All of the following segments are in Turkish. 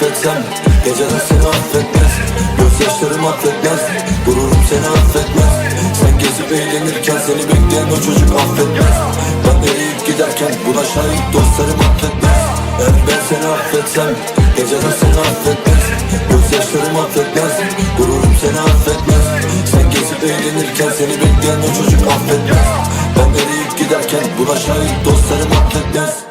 affetsem Geceler seni affetmez. Gözyaşlarım affetmez Gururum seni affetmez. Sen gezip eğlenirken seni bekleyen o çocuk affetmez. Ben eriyip giderken buna şahit dostlarım affetmez. Eğer ben seni affetsem Geceler seni affetmez. Gözyaşlarım affetmez Gururum seni affetmez. Sen gezip eğlenirken seni bekleyen o çocuk affetmez. Ben eriyip giderken buna şahit dostlarım affetmez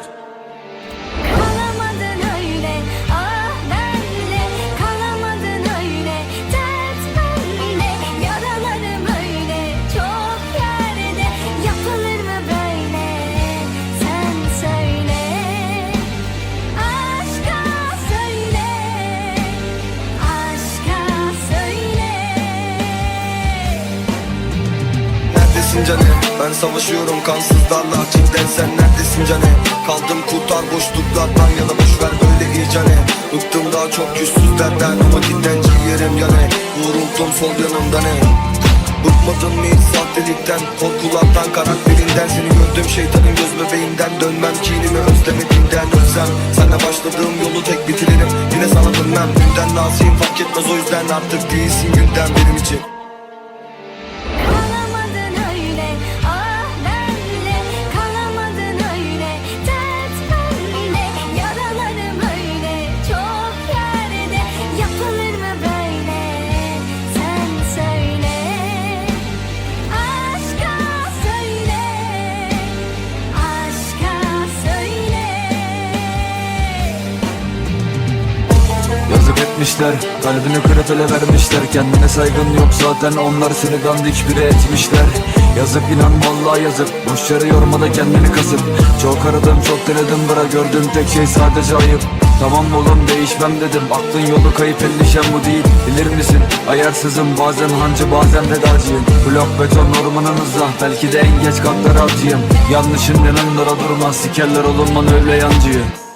Neredesin canım? Ben savaşıyorum kansızlarla Cidden sen neredesin canım? Kaldım kurtar boşluklardan yana boşver böyle iyicane Bıktım daha çok yüzsüzlerden ama cidden ciğerim yani Vuruldum sol yanımda ne? Bıkmadın mı hiç sahtelikten Korkulardan karakterinden Seni gördüm şeytanın göz bebeğinden Dönmem kinimi özlemediğinden Ölsem Senle başladığım yolu tek bitiririm Yine sana dönmem Günden razıyım fark etmez o yüzden Artık değilsin günden benim için etmişler. Kalbini kırıp vermişler. Kendine saygın yok zaten. Onlar seni dandik biri etmişler. Yazık inan vallahi yazık. Boş yere yorma da kendini kasıp. Çok aradım çok denedim. Bıra Gördüğüm tek şey sadece ayıp. Tamam oğlum değişmem dedim. Aklın yolu kayıp endişem bu değil. Bilir misin? Ayarsızım bazen hancı bazen vedacıyım. Blok beton ormanınızda Belki de en geç katlar avcıyım Yanlışın yanımda durmaz Sikerler olunman öyle yancıyı